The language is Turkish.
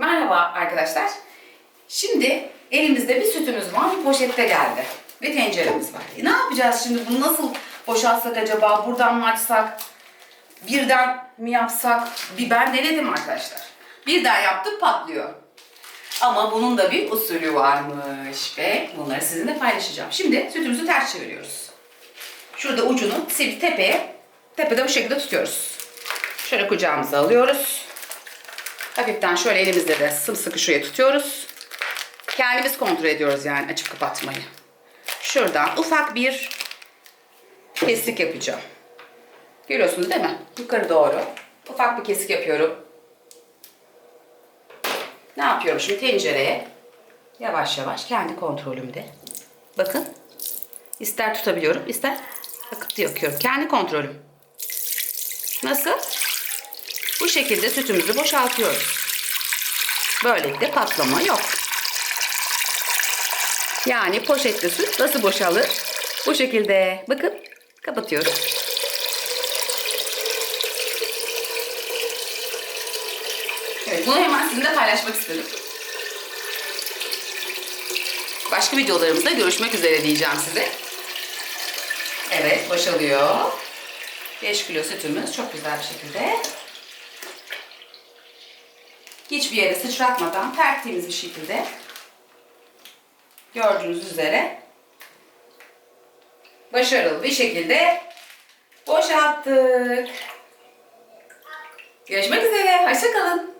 Merhaba arkadaşlar. Şimdi elimizde bir sütümüz var, bir poşette geldi. Ve tenceremiz var. E ne yapacağız şimdi? Bunu nasıl boşaltsak acaba? Buradan mı açsak? Birden mi yapsak? Bir ben denedim arkadaşlar. Birden yaptık patlıyor. Ama bunun da bir usulü varmış ve bunları sizinle paylaşacağım. Şimdi sütümüzü ters çeviriyoruz. Şurada ucunu tepeye, tepede bu şekilde tutuyoruz. Şöyle kucağımıza alıyoruz. Hafiften şöyle elimizle de sımsıkı şuraya tutuyoruz. Kendimiz kontrol ediyoruz yani açıp kapatmayı. Şuradan ufak bir kesik yapacağım. Görüyorsunuz değil mi? Yukarı doğru. Ufak bir kesik yapıyorum. Ne yapıyorum şimdi tencereye? Yavaş yavaş kendi kontrolümde. Bakın. İster tutabiliyorum, ister akıtı yakıyorum. Kendi kontrolüm. Nasıl? Şekilde sütümüzü boşaltıyoruz. Böylelikle patlama yok. Yani poşette süt nasıl boşalır? Bu şekilde. Bakın kapatıyoruz. Evet bunu hemen sizinle paylaşmak istedim. Başka videolarımızda görüşmek üzere diyeceğim size. Evet boşalıyor. 5 kilo sütümüz çok güzel bir şekilde. Hiçbir yere sıçratmadan tertemiz bir şekilde gördüğünüz üzere başarılı bir şekilde boşalttık. Görüşmek üzere. Hoşçakalın.